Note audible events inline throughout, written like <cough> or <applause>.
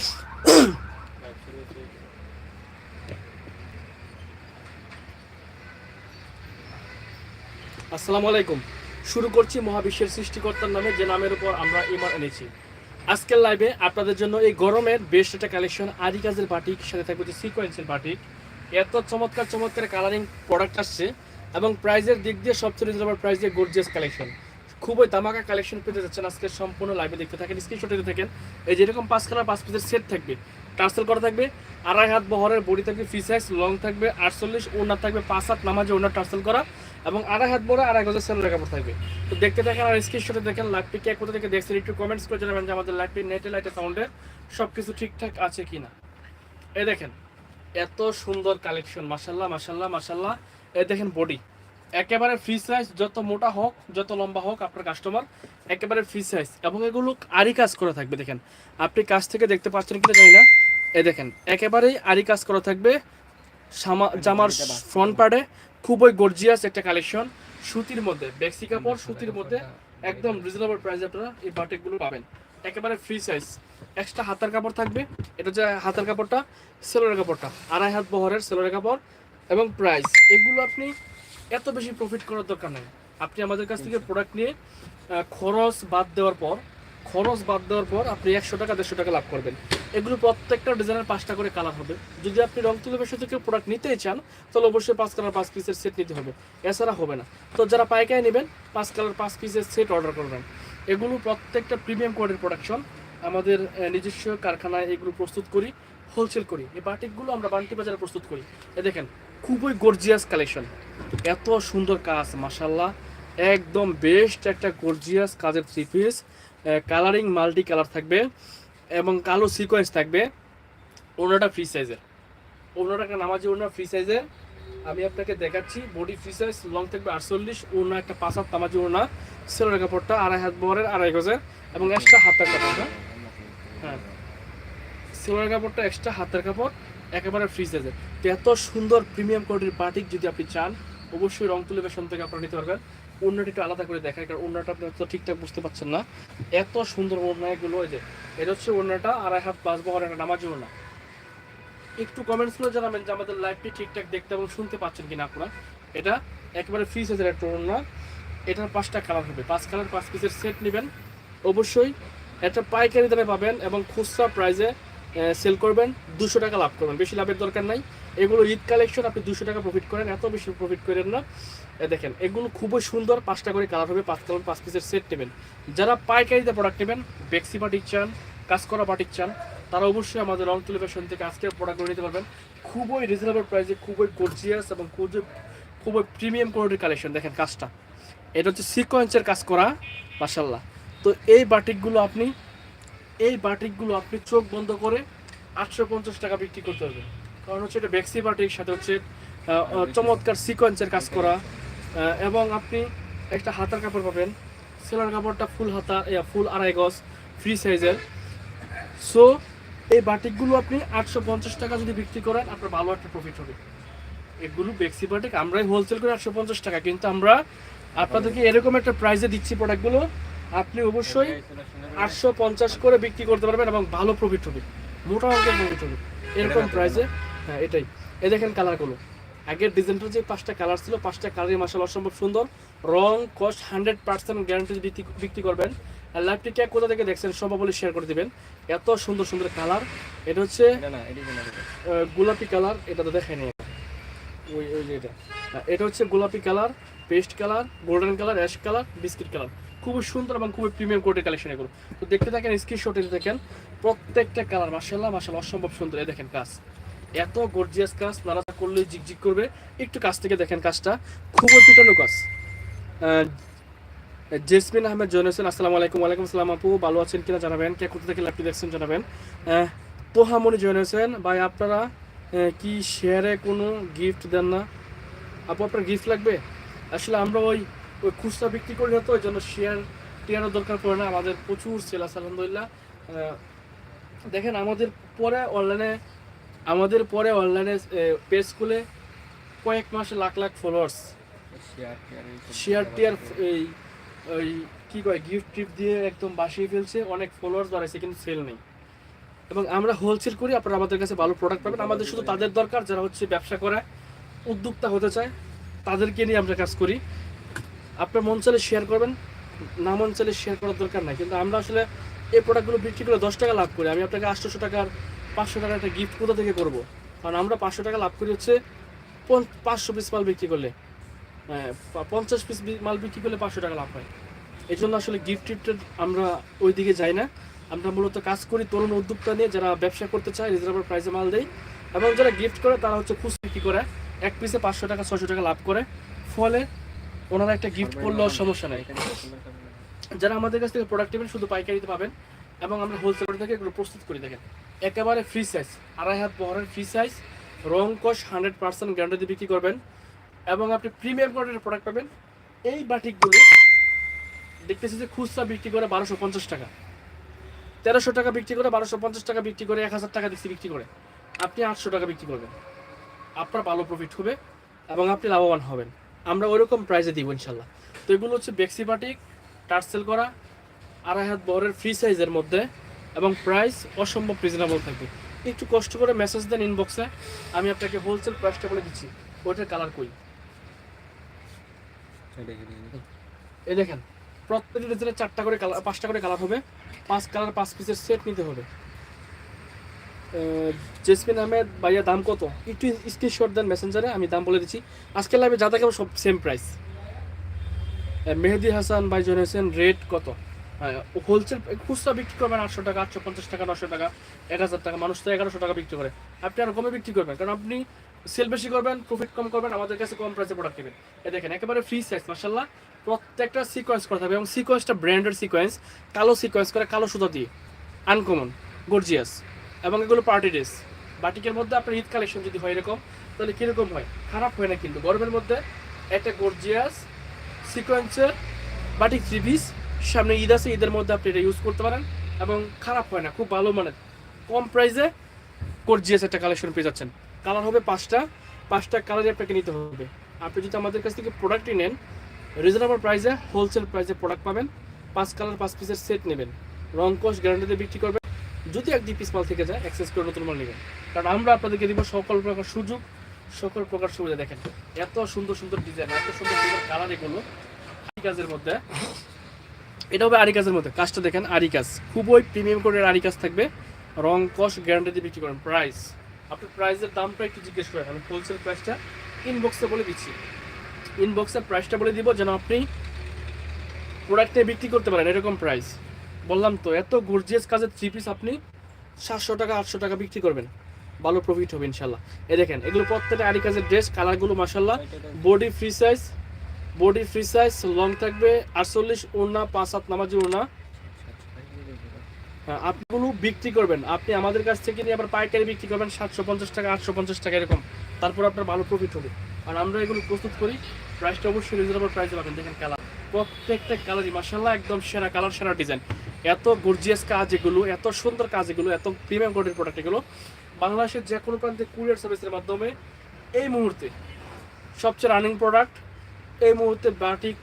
<coughs> আসসালামু আলাইকুম। শুরু করছি মহাবিশ্বের সৃষ্টিকর্তার নামে যে নামের উপর আমরা ইমান এনেছি। আজকের লাইভে আপনাদের জন্য এই গরমের বেস্ট একটা কালেকশন আদি কাজের বাটিক সাথে থাকবে হচ্ছে সিকোয়েন্সের বাটিক এত চমৎকার চমৎকার কালারিং প্রোডাক্ট আসছে এবং প্রাইজের দিক দিয়ে সবচেয়ে রিজনেবল প্রাইস দিয়ে গর্জিয়াস কালেকশন খুবই দামাকা কালেকশন পেতে যাচ্ছেন আজকে সম্পূর্ণ লাইভে দেখতে থাকেন স্ক্রিনশট দিতে থাকেন এই যেরকম পাঁচ কালার পাঁচ পিসের সেট থাকবে টার্সেল করা থাকবে, আড়াই হাত বহরের, বডি থাকবে ফ্রি সাইজ লং থাকবে, আটচল্লিশ ওনার থাকবে, পাঁচ হাত নামাজে ওনার টার্সেল করা এবং আড়াই হাত বড়, আড়াই গজের সেলের কাপড় থাকবে। তো দেখতে থাকেন আর স্ক্রিনশটে দেখেন লাইভটি কে কোথা থেকে দেখছেন, একটু কমেন্টস করে জানাবেন যে আমাদের লাইভটি নেটে লাইটে সাউন্ডে সব কিছু ঠিকঠাক আছে কি না এই দেখেন, এত সুন্দর কালেকশন মাসাল্লাহ মাসাল্লাহ মাসাল্লাহ এই দেখেন বডি একেবারে ফ্রি সাইজ যত মোটা হোক যত লম্বা হোক আপনার কাস্টমার একেবারে ফ্রি সাইজ এবং এগুলো আরি কাজ করা থাকবে দেখেন। আপনি কাছ থেকে দেখতে পাচ্ছেন কিনা জানি না। এ দেখেন একেবারেই আরি কাজ করা থাকবে। সামা- জামার ফ্রন্ট পার্টে খুবই গর্জিয়াস একটা কালেকশন সুতির মধ্যে বেক্সি কাপড় সুতির মধ্যে একদম রিজনেবল প্রাইসে আপনারা এই বাটিকগুলো পাবেন। একেবারে ফ্রি সাইজ এক্সট্রা হাতার কাপড় থাকবে। এটা হচ্ছে হাতার কাপড়টা সেলোরের কাপড়টা। আড়াই হাত বহরের সেলোরের কাপড়। এবং প্রাইস এগুলো আপনি এত বেশি প্রফিট করার দরকার নেই। আপনি আমাদের কাছ থেকে প্রোডাক্ট নিয়ে খরচ বাদ দেওয়ার পর, খরচ বাদ দেওয়ার পর আপনি একশো টাকা, দেড়শো টাকা লাভ করবেন। এগুলো প্রত্যেকটা ডিজাইনের পাঁচটা করে কালার হবে। যদি আপনি রং তুলে বেশি থেকে প্রোডাক্ট নিতেই চান, তাহলে অবশ্যই পাঁচ কালার পাঁচ পিসের সেট নিতে হবে। এছাড়া হবে না। তো যারা পাইকারি নেবেন, পাঁচ কালার পাঁচ পিসের সেট অর্ডার করবেন। এগুলো প্রত্যেকটা প্রিমিয়াম কোয়ালিটির প্রোডাকশন আমাদের নিজস্ব কারখানায় এগুলো প্রস্তুত করি হোলসেল করি। এই বাটিকগুলো আমরা বান্টি বাজারে প্রস্তুত করি। এ দেখেন খুবই গর্জিয়াস কালেকশন এত সুন্দর কাজ মাসাল্লাহ একদম বেস্ট একটা গর্জিয়াস কাজের three piece colouring multi colour থাকবে এবং কালো সিকোয়েন্স থাকবে ওনাটা ফ্রি সাইজের ওনাটা নামাজি ওনা ফ্রি সাইজের আমি আপনাকে দেখাচ্ছি বডি ফ্রি সাইজ লং থাকবে আটচল্লিশ ওনা একটা পাঁচ হাত নামাজি ওনা সেলোর কাপড়টা আড়াই হাত বরের, আড়াই গজের এবং এক্সট্রা হাতের কাপড়টা। হ্যাঁ সেলোর কাপড়টা এক্সট্রা হাতের কাপড়। একেবারে ফ্রি সাইজের তো এত সুন্দর প্রিমিয়াম কোয়ালিটির বাটিক যদি আপনি চান, অবশ্যই রং তুলে বেশন থেকে আপনারা নিতে পারবেন। ওড়নাটা একটু আলাদা করে দেখায় কারণ ওড়নাটা আপনি তো ঠিকঠাক বুঝতে পারছেন না। এত সুন্দর ওড়না এগুলো ওই যে, এটা হচ্ছে ওড়নাটা আড়াই হাত পাঁচ বহর একটা নামাজ ওড়না। একটু কমেন্টস করে জানাবেন যে আমাদের লাইভটি ঠিকঠাক দেখতে এবং শুনতে পাচ্ছেন কিনা আপনারা। এটা একেবারে ফ্রি সাইজের একটা ওড়না। এটার পাঁচটা কালার হবে। পাঁচ কালার পাঁচ পিসের সেট নেবেন। অবশ্যই এটা পাইকারি দামে পাবেন এবং খুচরা প্রাইসে সেল করবেন, দুশো টাকা লাভ করবেন। বেশি লাভের দরকার নাই। এগুলো ঈদ কালেকশন আপনি দুশো টাকা প্রফিট করেন, এত বেশি প্রফিট করেন না। দেখেন, এগুলো খুবই সুন্দর, পাঁচটা করে কালার হবে, পাঁচ কালার পাঁচ পিসের সেট নেবেন। যারা পাইকারিতে প্রোডাক্ট নেবেন বেক্সি বাটিক চান কাজ করা বাটিক চান, তারা অবশ্যই আমাদের রং টেলিভিশন থেকে আজকে প্রোডাক্ট করে নিতে পারবেন। খুবই রিজনেবল প্রাইসে খুবই গর্জিয়াস এবং খুবই খুবই প্রিমিয়াম কোয়ালিটির কালেকশন দেখেন কাজটা। এটা হচ্ছে সিকোয়েন্সের কাজ করা মাসাল্লাহ তো এই বাটিকগুলো আপনি এই বাটিকগুলো আপনি চোখ বন্ধ করে আটশো পঞ্চাশ টাকা বিক্রি করতে পারবেন। কারণ হচ্ছে এটা বেক্সি বাটিক সাথে হচ্ছে আহ, চমৎকার সিকোয়েন্সের কাজ করা। এবং আপনি একটা হাতার কাপড় পাবেন। সেলার কাপড়টা ফুল হাতা ফুল আড়াই গজ ফ্রি সাইজের সো এই বাটিকগুলো আপনি আটশো পঞ্চাশ টাকা যদি বিক্রি করেন আপনার ভালো একটা প্রফিট হবে। এগুলো বেক্সি বাটিক আমরাই হোলসেল করে আটশো পঞ্চাশ টাকা। কিন্তু আমরা আপনাদেরকে এরকম একটা প্রাইসে দিচ্ছি প্রোডাক্টগুলো আপনি অবশ্যই আটশো পঞ্চাশ করে বিক্রি করতে পারবেন এবং ভালো প্রফিট হবে। মোটা অঙ্কের প্রফিট হবে। এরকম প্রাইসে হ্যাঁ এটাই। এ দেখেন কালারগুলো আগের ডিজাইনটার যে পাঁচটা কালার ছিল পাঁচটা কালারই মাসাল অসম্ভব সুন্দর। রং কস্ট হান্ড্রেড পার্সেন্ট গ্যারান্টি বিক্রি বিক্রি করবেন আর লাইভটি কে কোথা থেকে দেখছেন সব বলে শেয়ার করে দিবেন। এত সুন্দর সুন্দর কালার এটা হচ্ছে গোলাপি কালার এটা তো দেখায়নি ওই ওই যে এটা। এটা হচ্ছে গোলাপি colour paste colour golden colour ash colour biscuit colour খুবই সুন্দর এবং খুবই প্রিমিয়াম কোটের কালেকশন এগুলো। তো দেখতে থাকেন স্ক্রিনশটে দেখেন, প্রত্যেকটা কালার মাসাল্লাহ মাসাল্লাহ অসম্ভব সুন্দর, এই দেখেন কাজ। এত গর্জিয়াস কাজ নাড়া করলে জিকজিক করবে। একটু কাছ থেকে দেখেন কাজটা, খুবই পিটানো কাজ। জেসমিন আহমেদ জয়েন হোসেন আসসালামু আলাইকুম, ওয়ালাইকুম আসসালাম আপু, ভালো আছেন কিনা জানাবেন? কে কোথা থেকে লাইভটি দেখছেন জানাবেন? তোহামনি জয়েন হোসেন ভাই, আপনারা কি শেয়ারে কোনো গিফট দেন না? আপু, আপনার গিফট লাগবে? আসলে আমরা ওই ওই খুচরা বিক্রি করি না তো ওই জন্য শেয়ার টেয়ারও দরকার পড়ে না। আমাদের প্রচুর সেল আছে আলহামদুলিল্লাহ। দেখেন আমাদের পরে অনলাইনে আমাদের পরে অনলাইনে পেজ খুলে কয়েক মাসে লাখ লাখ ফলোয়ার্স শেয়ার টিয়ার এই ওই কি কয় গিফট টিফট দিয়ে একদম বাসিয়ে ফেলছে অনেক ফলোয়ার্স বাড়াইছে কিন্তু সেল নেই। এবং আমরা হোলসেল করি আপনারা আমাদের কাছে ভালো প্রোডাক্ট পাবেন। আমাদের শুধু তাদের দরকার যারা হচ্ছে ব্যবসা করে উদ্যোক্তা হতে চায় তাদেরকে নিয়ে আমরা কাজ করি। আপনার মন চাইলে শেয়ার করবেন না মন চাইলে শেয়ার করার দরকার নাই। কিন্তু আমরা আসলে এই প্রোডাক্টগুলো বিক্রি করে দশ টাকা লাভ করি। আমি আপনাকে আটশোশো টাকার পাঁচশো টাকার একটা গিফট কোথা থেকে করব? কারণ আমরা পাঁচশো টাকা লাভ করি হচ্ছে পাঁচশো পিস মাল বিক্রি করলে। হ্যাঁ, পঞ্চাশ পিস মাল বিক্রি করলে পাঁচশো টাকা লাভ হয়। এই জন্য আসলে গিফট টিফটের আমরা ওই দিকে যাই না। আমরা মূলত কাজ করি তরুণ উদ্যোক্তা নিয়ে যারা ব্যবসা করতে চায় রিজনেবল প্রাইসে মাল দেয়। এবং যারা গিফট করে তারা হচ্ছে খুচরো বিক্রি করে। এক পিসে পাঁচশো টাকা ছশো টাকা লাভ করে। ফলে ওনারা একটা গিফট করলেও সমস্যা নেই যারা আমাদের কাছ থেকে প্রোডাক্ট নেবেন, শুধু পাইকারিতে পাবেন এবং আমরা হোলসেল থেকে এগুলো প্রস্তুত করে, দেখেন। একেবারে ফ্রি সাইজ আড়াই হাত বহরের ফ্রি সাইজ রং কষ হান্ড্রেড পার্সেন্ট গ্যারান্টি বিক্রি করবেন এবং আপনি প্রিমিয়াম কোয়ালিটির প্রোডাক্ট পাবেন। এই বাটিকগুলো দেখতেছি যে খুচরা বিক্রি করে বারোশো পঞ্চাশ টাকা। তেরোশো টাকা বিক্রি করে বারোশো পঞ্চাশ টাকা বিক্রি করে এক হাজার টাকা দেখছি বিক্রি করে। আপনি আটশো টাকা বিক্রি করবেন। আপনার ভালো প্রফিট হবে এবং আপনি লাভবান হবেন। আমরা ওইরকম প্রাইজে দিব ইনশাল্লাহ। তো এগুলো হচ্ছে বেক্সি বাটিক টার্সেল করা আড়াই হাত বহরের ফ্রি সাইজের মধ্যে এবং প্রাইস অসম্ভব রিজনেবল থাকবে। একটু কষ্ট করে মেসেজ দেন ইনবক্সে আমি আপনাকে হোলসেল প্রাইসটা বলে দিচ্ছি। ওইটার কালার কই? এই দেখেন প্রত্যেকটা ডিজাইনের চারটা করে কালার পাঁচটা করে কালার হবে। পাঁচ কালার পাঁচ পিসের সেট নিতে হবে। জেসমিন আহমেদ ভাইয়া দাম কত? একটু স্ক্রিনশট দেন মেসেঞ্জারে আমি দাম বলে দিচ্ছি। আজকে লাইভে যা দেখাবো সব সেম প্রাইস মেহেদি হাসান ভাই জানিয়েছেন রেট কত? হোলসেল খুচরা বিক্রি করবেন আটশো টাকা, আটশো পঞ্চাশ টাকা, নশো টাকা, এক হাজার টাকা। মানুষ তো এগারোশো টাকা বিক্রি করে। আপনি আরও কমে বিক্রি করবেন, কারণ আপনি সেল বেশি করবেন প্রফিট কম করবেন, আমাদের কাছে কম প্রাইসে প্রোডাক্ট নেবেন। এ দেখেন, একেবারে ফ্রি সাইজ মার্শাল্লাহ প্রত্যেকটা সিকোয়েন্স করা থাকবে এবং সিকোয়েন্সটা ব্র্যান্ডের সিকোয়েন্স কালো সিকোয়েন্স করে কালো সুতা দিয়ে আনকমন গর্জিয়াস এবং এগুলো পার্টি ড্রেস বাটিকের মধ্যে আপনার ঈদ কালেকশন যদি হয় এরকম, তাহলে কীরকম হয়? খারাপ হয় না কিন্তু। গরমের মধ্যে একটা গর্জিয়াস সিকোয়েন্সের বাটিক থ্রি পিস সামনে ঈদ আছে, ঈদের মধ্যে আপনি এটা ইউজ করতে পারেন এবং খারাপ হয় না, খুব ভালো মানের। কম প্রাইসে গর্জিয়াস একটা কালেকশন পেয়ে যাচ্ছেন। কালার হবে পাঁচটা। পাঁচটা কালারই আপনাকে নিতে হবে। আপনি যদি আমাদের কাছ থেকে প্রোডাক্টই নেন রিজনেবল প্রাইসে হোলসেল প্রাইসে প্রোডাক্ট পাবেন। পাঁচ কালার পাঁচ পিসের সেট নেবেন। রং কস গ্যারান্টিতে বিক্রি করবেন। যদি এক দুই থেকে যায় অ্যাক্সেস করে নতুন মাল নেবেন। কারণ আমরা আপনাদেরকে দিব সকল প্রকার সুযোগ, সকল প্রকার সুবিধা। দেখেন, এত সুন্দর সুন্দর ডিজাইন এত সুন্দর সুন্দর কালার এগুলো আরি কাজের মধ্যে। এটা হবে আরি কাজের মধ্যে। কাজটা দেখেন আরি কাজ খুবই প্রিমিয়াম কোডের আরি কাজ থাকবে। রং, কস গ্যারান্টিতে বিক্রি করেন। প্রাইস আপনি প্রাইসের দামটা একটু জিজ্ঞেস করেন। আমি হোলসেল প্রাইসটা ইনবক্সে বলে দিচ্ছি। ইনবক্সে প্রাইসটা বলে দিব যেন আপনি প্রোডাক্টে বিক্রি করতে পারেন এরকম প্রাইস বললাম তো এত গর্জিয়াস কাজের থ্রি পিস আপনি সাতশো টাকা আটশো টাকা বিক্রি করবেন। ভালো প্রফিট হবে ইনশাল্লাহ এই দেখেন এগুলো প্রত্যেকটা আরি কাজের ড্রেস কালারগুলো মাসাল্লাহ body free size body free size long থাকবে আটচল্লিশ ওড়না পাঁচ সাত নামাজি ওড়না। হ্যাঁ, আপনিগুলো বিক্রি করবেন। আপনি আমাদের কাছ থেকে নিয়ে আবার পাইকারি বিক্রি করবেন সাতশো পঞ্চাশ টাকা আটশো পঞ্চাশ টাকা এরকম। তারপর আপনার ভালো প্রফিট হবে। আর আমরা এগুলো প্রস্তুত করি। প্রাইসটা অবশ্যই রিজনেবল প্রাইসে পাবেন। দেখেন কালার প্রত্যেকটা কালারই মাসাল্লাহ একদম সেরা কালার সেরা ডিজাইন এত গর্জিয়াস কাজ এগুলো এত সুন্দর কাজ এগুলো এত প্রিমিয়াম কোয়ালিটির প্রোডাক্ট এগুলো বাংলাদেশের যে কোনো প্রান্তে কুরিয়ার সার্ভিসের মাধ্যমে এই মুহূর্তে সবচেয়ে রানিং প্রোডাক্ট এই মুহূর্তে বাটিক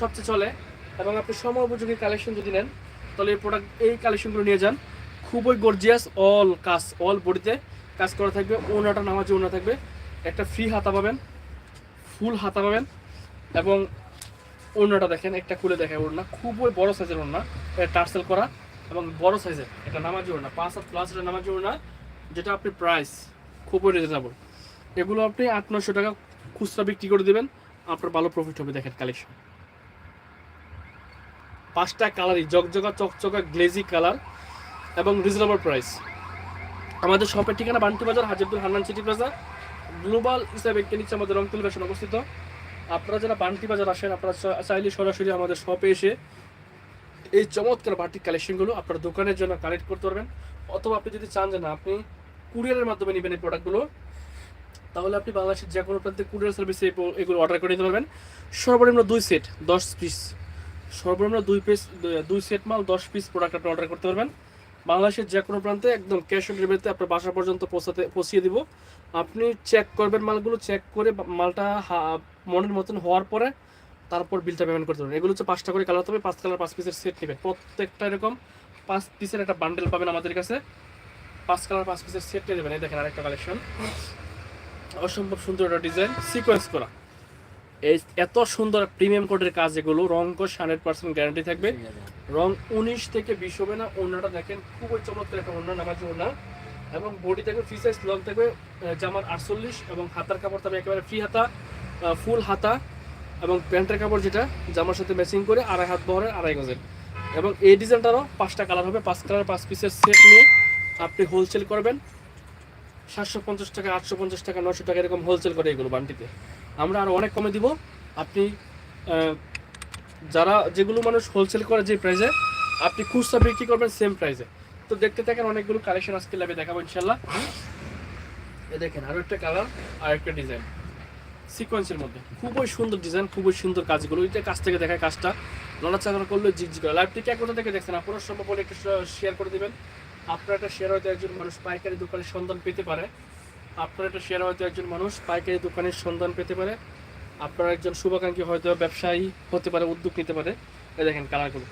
সবচেয়ে চলে এবং আপনি সময় উপযোগী কালেকশন যদি নেন, তাহলে এই প্রোডাক্ট এই কালেকশনগুলো নিয়ে যান। খুবই গর্জিয়াস অল কাজ অল বডিতে কাজ করা থাকবে ওনাটা নামাজে ওনা থাকবে। একটা ফ্রি হাতা পাবেন ফুল হাতা পাবেন এবং ওড়নাটা দেখেন, একটা খুলে দেখায় ওড়না। খুবই বড় সাইজের ওড়না টার্সেল করা এবং বড় সাইজের এটা নামাজি ওড়না। পাঁচ হাত প্লাস এটা নামাজি ওড়না, যেটা আপনি প্রাইস খুবই রিজনেবল এগুলো আপনি আট নশো টাকা খুচরা বিক্রি করে দেবেন, আপনার ভালো প্রফিট হবে, দেখেন কালেকশন পাঁচটা কালারই জকজকা চকচকা গ্লেজি কালার এবং রিজনেবল প্রাইস আমাদের শপের ঠিকানা Bantu Bazar Hajirpur Hannan city plaza global হিসাবে একটি নিচে আমাদের রংতুল ফ্যাশন অবস্থিত। আপনারা যারা বান্টি বাজার আসেন, আপনারা চাইলে সরাসরি আমাদের শপে এসে এই চমৎকার বাটিক কালেকশনগুলো আপনার দোকানের জন্য কালেক্ট করতে পারবেন। অথবা আপনি যদি চান যে না, আপনি কুরিয়ারের মাধ্যমে নেবেন এই প্রোডাক্টগুলো তাহলে আপনি বাংলাদেশের যে কোনো প্রান্তে কুরিয়ার সার্ভিসে এগুলো অর্ডার করে নিতে পারবেন। সর্বনিম্ন দুই সেট দশ পিস সর্বনিম্ন দুই পিস দুই সেট মাল, দশ পিস প্রোডাক্ট আপনি অর্ডার করতে পারবেন। বাংলাদেশের যে কোনো প্রান্তে একদম ক্যাশ অন ডেলিভারিতে আপনার বাসা পর্যন্ত পৌঁছাতে পৌঁছিয়ে দিব। আপনি চেক করবেন মালগুলো চেক করে মালটা মনের মতন হওয়ার পরে তারপর বিলটা পেমেন্ট করতে পারবেন এগুলো হচ্ছে পাঁচটা করে কালার হবে, পাঁচ কালার পাঁচ পিসের সেট নেবেন। প্রত্যেকটা এরকম পাঁচ পিসের একটা বান্ডেল পাবেন আমাদের কাছে। পাঁচ কালার পাঁচ পিসের সেট নিয়ে দেবেন এই দেখেন আরেকটা কালেকশন অসম্ভব সুন্দর একটা ডিজাইন সিকোয়েন্স করা। এত সুন্দর প্রিমিয়াম কোডের কাজ এগুলো রং কোষ হান্ড্রেড পার্সেন্ট গ্যারান্টি থাকবে। রং উনিশ থেকে বিশ হবে না ওনাটা দেখেন খুবই চমৎকার একটা ওনা নামাজি ওনা এবং বডি থাকবে ফ্রি সাইজ লং থাকবে জামার আটচল্লিশ এবং হাতার কাপড় থাকবে একেবারে ফ্রি হাতা ফুল হাতা। এবং প্যান্টের কাপড় যেটা জামার সাথে ম্যাচিং করে আড়াই হাত বহরের আড়াই গজের। এবং এই ডিজাইনটারও পাঁচটা কালার হবে পাঁচ কালার পাঁচ পিসের সেট নিয়ে আপনি হোলসেল করবেন। সাতশো পঞ্চাশ টাকা, আটশো পঞ্চাশ টাকা নশো টাকা এরকম হোলসেল করে এগুলো বান্টিতে। আমরা আরও অনেক কমে দিব। আপনি যারা যেগুলো মানুষ হোলসেল করে যে প্রাইসে আপনি খুচরা বিক্রি করবেন সেম প্রাইসে তো দেখতে থাকেন অনেকগুলো কালেকশন আজকে লাভে দেখাবো ইনশাল্লাহ এ দেখেন, আরও একটা কালার আর একটা ডিজাইন সিকোয়েন্সের মধ্যে। খুবই সুন্দর ডিজাইন খুবই সুন্দর কাজগুলো। এটা কাছ থেকে দেখায় কাজটা। নড়াচড়া করলে ঝিকঝিক করে। লাইভটি কে কোথা থেকে দেখছেন? আপনারা সম্ভব হলে একটু শেয়ার করে দিবেন। আপনার একটা শেয়ার হয়তো একজন মানুষ পাইকারি দোকানের সন্ধান পেতে পারে। আপনার একটা শেয়ার হয়তো একজন মানুষ পাইকারি দোকানের সন্ধান পেতে পারে। আপনার একজন শুভাকাঙ্ক্ষী হয়তো ব্যবসায়ী হতে পারে, উদ্যোগ নিতে পারে। এই দেখেন কালারগুলো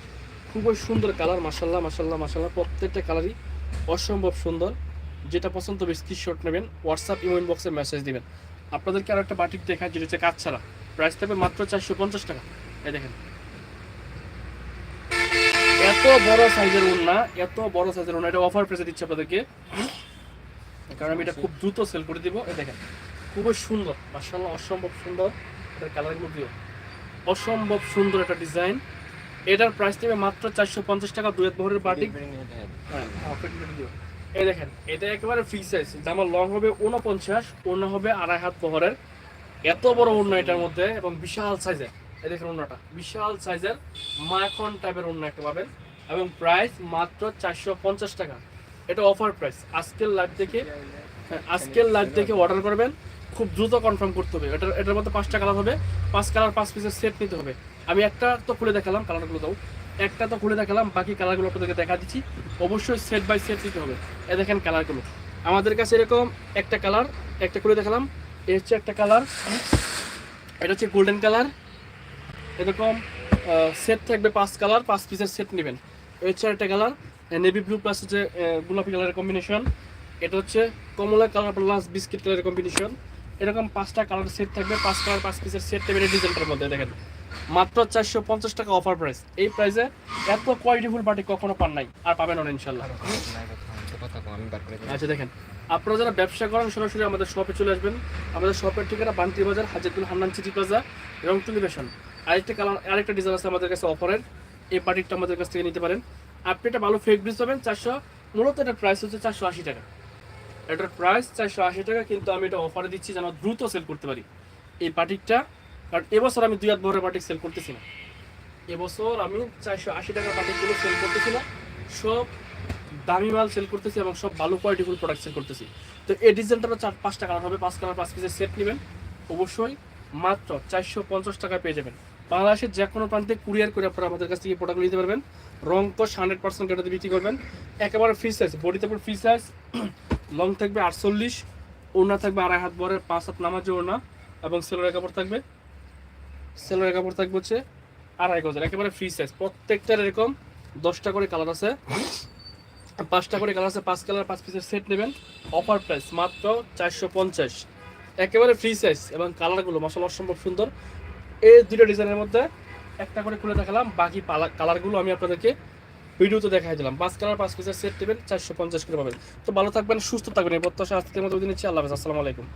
খুবই সুন্দর কালার মাসাল্লাহ মাসাল্লাহ মাসাল্লাহ প্রত্যেকটা কালারই অসম্ভব সুন্দর। যেটা পছন্দ হবে স্ক্রিনশট নেবেন হোয়াটসঅ্যাপ ইমেল বক্সে মেসেজ দেবেন। আপনাদেরকে আরও একটা বাটিক দেখায়, যেটা হচ্ছে কাজ ছাড়া প্রাইস থাকবে মাত্র চারশো পঞ্চাশ টাকা। এই দেখেন। এত বড় সাইজের ওড়না এত বড় সাইজের ওড়না এটা অফার প্রেসে দিচ্ছে আপনাদেরকে। কারণ আমি এটা খুব দ্রুত সেল করে দিব। এই দেখেন খুবই সুন্দর মার্শাল্লাহ অসম্ভব সুন্দর এটার কালারগুলো দিও অসম্ভব সুন্দর একটা ডিজাইন এটার প্রাইস নেবে মাত্র চারশো পঞ্চাশ টাকা দুয়েত বহরের বাটিক। হ্যাঁ, করে দিও। এই দেখেন এটা একেবারে ফ্রি সাইজ জামার লং হবে উনপঞ্চাশ ওড়না হবে আড়াই হাত বহরের এত বড় ওড়না এটার মধ্যে এবং বিশাল সাইজের এই দেখেন ওড়নাটা বিশাল সাইজের মাখন টাইপের ওড়না একটা পাবেন। এবং প্রাইস মাত্র চারশো পঞ্চাশ টাকা। এটা অফার প্রাইস আজকের লাইভ থেকে হ্যাঁ, আজকের লাইভ থেকে অর্ডার করবেন খুব দ্রুত কনফার্ম করতে হবে। এটার এটার মধ্যে পাঁচটা কালার হবে পাঁচ কালার পাঁচ পিসের সেট নিতে হবে। আমি একটা তো খুলে দেখালাম কালারগুলো দাও। একটা তো খুলে দেখালাম বাকি কালারগুলো আপনাদেরকে দেখা দিচ্ছি। অবশ্যই সেট বাই সেট নিতে হবে। এ দেখেন কালারগুলো আমাদের কাছে এরকম একটা কালার একটা খুলে দেখালাম। এ হচ্ছে একটা কালার এটা হচ্ছে গোল্ডেন কালার এরকম সেট থাকবে পাঁচ কালার পাঁচ পিসের সেট নেবেন। হচ্ছে একটা কালার নেভি ব্লু প্লাস হচ্ছে গোলাপি কালারের কম্বিনেশন এটা হচ্ছে কমলা কালার প্লাস বিস্কিট কালারের কম্বিনেশন এরকম পাঁচটা কালার সেট থাকবে, পাঁচ কালার পাঁচ পিসের সেট থাকবে ডিজাইনটার মধ্যে, দেখেন। মাত্র চারশো পঞ্চাশ টাকা অফার প্রাইস এই প্রাইসে এত কোয়ালিটিফুল পার্টি কখনো পান নাই, আর পাবেন না ইনশাল্লাহ। আচ্ছা দেখেন। আপনারা যারা ব্যবসা করেন, সরাসরি আমাদের শপে চলে আসবেন। আমাদের শপের ঠিকানা Banti Bazar, হাজারদুল Hannan city plaza Rongtuli fashion আরেকটা কালার আরেকটা ডিজাইন আছে আমাদের কাছে অফারের এই পার্টিটা আমাদের কাছ থেকে নিতে পারেন। আপনি এটা ভালো ফেক ব্রিজ পাবেন, চারশো, মূলত এটার প্রাইস হচ্ছে চারশো আশি টাকা। এটার প্রাইস চারশো আশি টাকা, কিন্তু আমি এটা অফারে দিচ্ছি যেন দ্রুত সেল করতে পারি। এই পার্টিকটা কারণ এবছর আমি দুই হাত বড় পার্টিক সেল করতেছি না। এবছর আমি চারশো আশি টাকা পার্টিকগুলো সেল করতেছি না। সব দামি মাল সেল করতেছি এবং সব ভালো কোয়ালিটিফুল প্রোডাক্ট সেল করতেছি। তো এই ডিজাইনটা চার, পাঁচটা কালার হবে। পাঁচ কালার পাঁচ পিসের সেট নেবেন। অবশ্যই মাত্র চারশো পঞ্চাশ টাকায় পেয়ে যাবেন। বাংলাদেশের যে কোনো প্রান্তে কুরিয়ার করে আপনারা আমাদের কাছ থেকে প্রোডাক্ট নিতে পারবেন। রং কোষ হান্ড্রেড পার্সেন্ট কেটাতে বিক্রি করবেন। একেবারে ফ্রি সাইজ বডি থাকবে ফ্রি সাইজ লং থাকবে আটচল্লিশ, ওড়না থাকবে আড়াই হাত বরের পাঁচ হাত নামাজে ওড়না এবং সেলোরের কাপড় থাকবে। সেলোরের কাপড় থাকবে হচ্ছে আড়াই গজের, একেবারে ফ্রি সাইজ প্রত্যেকটার এরকম দশটা করে কালার আছে। পাঁচটা করে কালার আছে, পাঁচ কালার পাঁচ পিসের সেট নেবেন। অফার প্রাইস মাত্র চারশো পঞ্চাশ। একেবারে ফ্রি সাইজ এবং কালারগুলো মশলা অসম্ভব সুন্দর। এই দুটো ডিজাইনের মধ্যে একটা করে খুলে দেখালাম, বাকি কালারগুলো আমি আপনাদেরকে ভিডিওতে দেখাই দিলাম। পাঁচ কালার পাঁচ পিসের সেট দেবেন, চারশো পঞ্চাশ কিলো পাবেন। তো ভালো থাকবেন, সুস্থ থাকবেন। এই প্রত্যাশা আজকের মতো দিন আল্লাহ আসসালামু আলাইকুম।